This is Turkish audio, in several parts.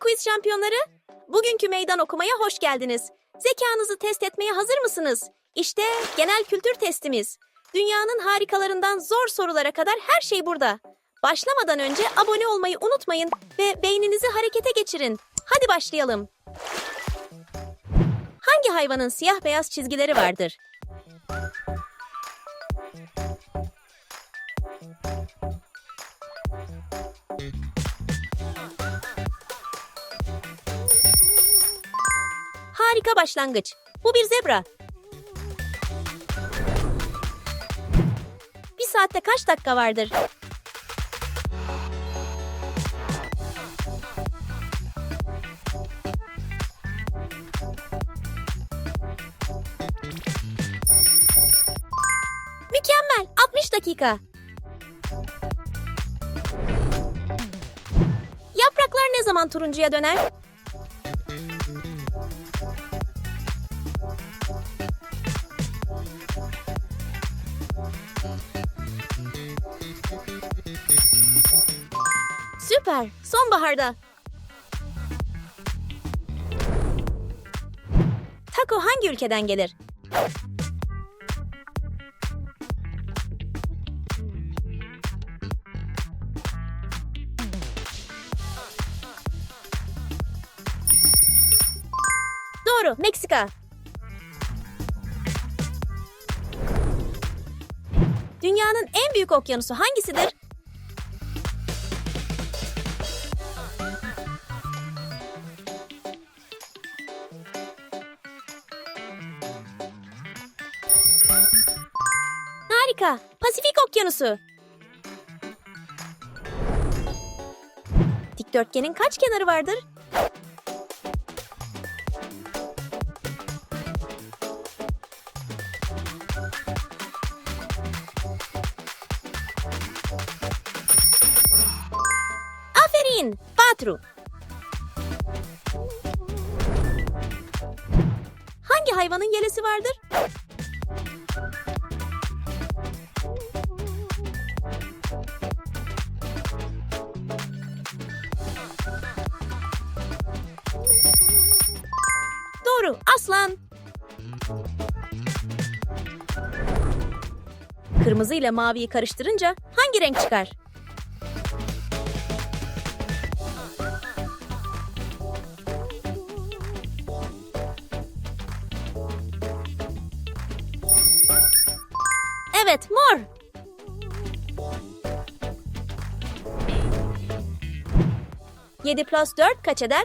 quiz şampiyonları. Bugünkü meydan okumaya hoş geldiniz. Zekanızı test etmeye hazır mısınız? İşte genel kültür testimiz. Dünyanın harikalarından zor sorulara kadar her şey burada. Başlamadan önce abone olmayı unutmayın ve beyninizi harekete geçirin. Hadi başlayalım. Hangi hayvanın siyah beyaz çizgileri vardır? Harika başlangıç. Bu bir zebra. Bir saatte kaç dakika vardır? Mükemmel. 60 dakika. Yapraklar ne zaman turuncuya döner? Süper. Sonbaharda. Taco hangi ülkeden gelir? Doğru, Meksika. Dünyanın en büyük okyanusu hangisidir? Harika. Pasifik Okyanusu. Dikdörtgenin kaç kenarı vardır? Aferin. Patru. Hangi hayvanın yelesi vardır? Aslan. Kırmızı ile maviyi karıştırınca hangi renk çıkar? Evet, mor. Yedi plus dört kaç eder?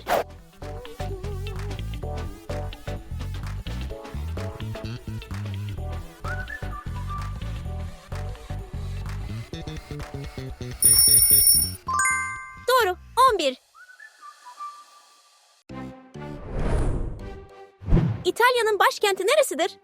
İtalya'nın başkenti neresidir?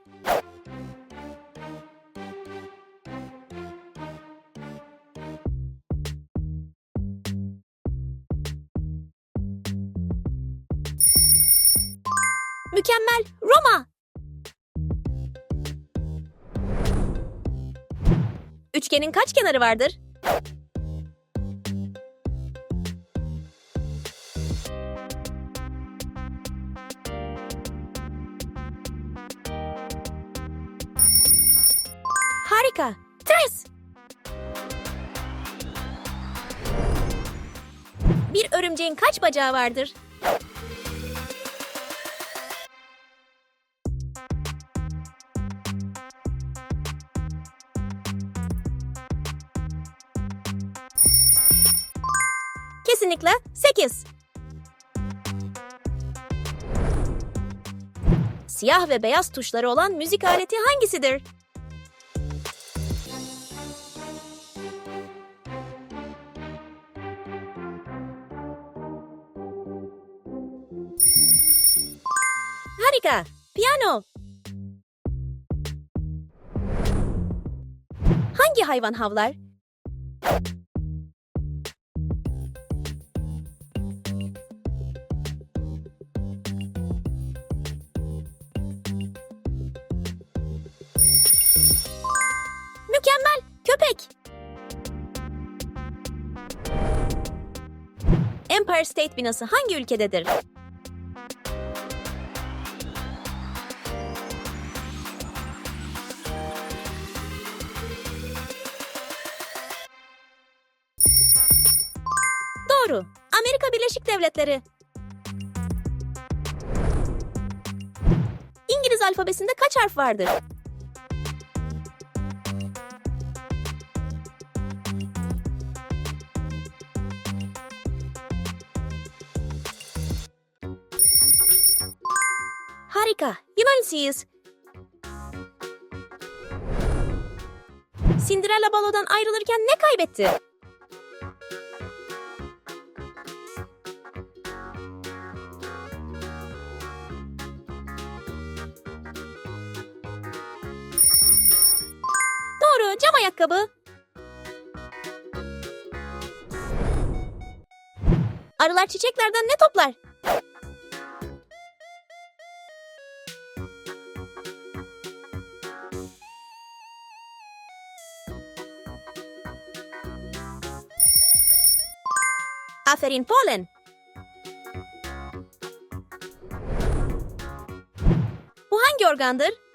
Mükemmel, Roma. Üçgenin kaç kenarı vardır? Örümceğin kaç bacağı vardır? Kesinlikle 8. Siyah ve beyaz tuşları olan müzik aleti hangisidir? Harika. Piyano. Hangi hayvan havlar? Mükemmel. Köpek. Empire State binası hangi ülkededir? Doğru. Amerika Birleşik Devletleri. İngiliz alfabesinde kaç harf vardır? Harika. Yunanis'iyiz. Cinderella balodan ayrılırken ne kaybetti? Doğru, cam ayakkabı. Arılar çiçeklerden ne toplar? Aferin polen. Bu hangi organdır?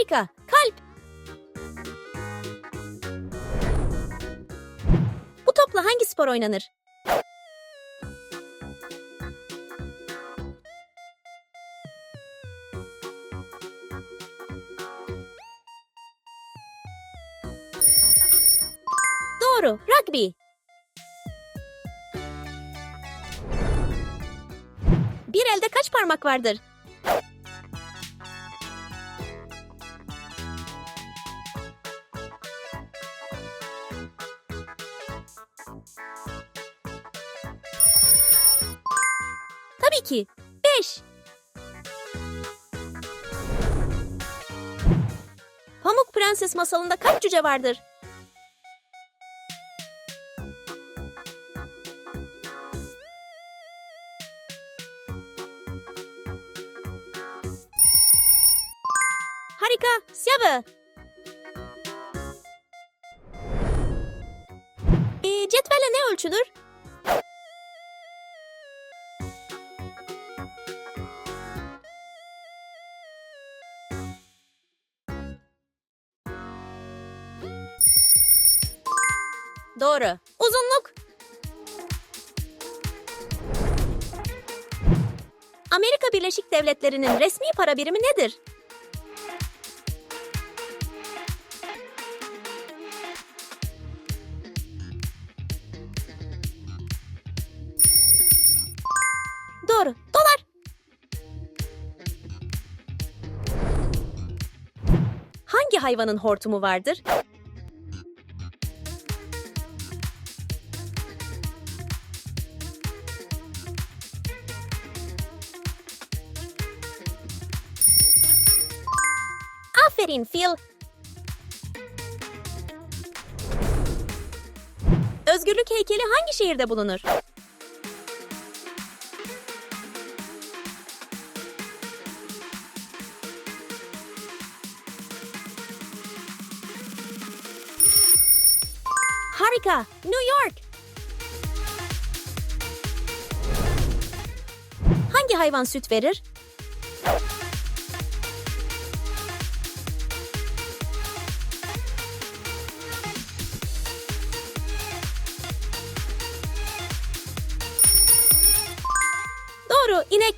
Harika. Kalp. Bu topla hangi spor oynanır? Doğru. Rugby. Bir elde kaç parmak vardır? Tabii ki. Beş. Pamuk Prenses masalında kaç cüce vardır? Harika. Siyabe. Ee, cetvelle ne ölçülür? Doğru. Uzunluk. Amerika Birleşik Devletleri'nin resmi para birimi nedir? Doğru. Dolar. Hangi hayvanın hortumu vardır? Aferin Phil. Özgürlük heykeli hangi şehirde bulunur? Harika, New York. Hangi hayvan süt verir? İnek.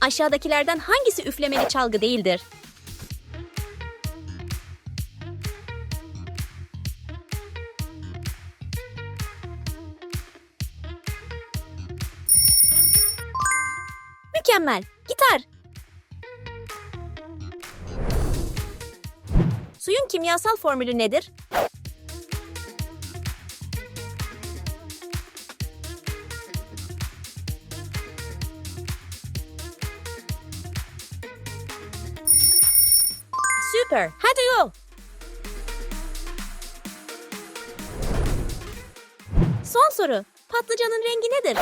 Aşağıdakilerden hangisi üflemeli çalgı değildir? Mükemmel. Gitar. Suyun kimyasal formülü nedir? Süper. Hadi yol. Son soru. Patlıcanın rengi nedir?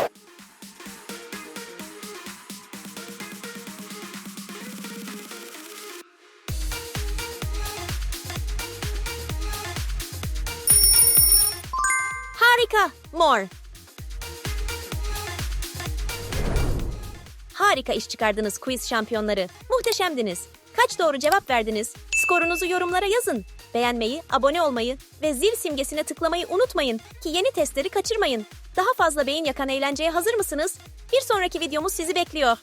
Harika. Mor. Harika iş çıkardınız quiz şampiyonları. Muhteşemdiniz. Kaç doğru cevap verdiniz? Skorunuzu yorumlara yazın. Beğenmeyi, abone olmayı ve zil simgesine tıklamayı unutmayın ki yeni testleri kaçırmayın. Daha fazla beyin yakan eğlenceye hazır mısınız? Bir sonraki videomuz sizi bekliyor.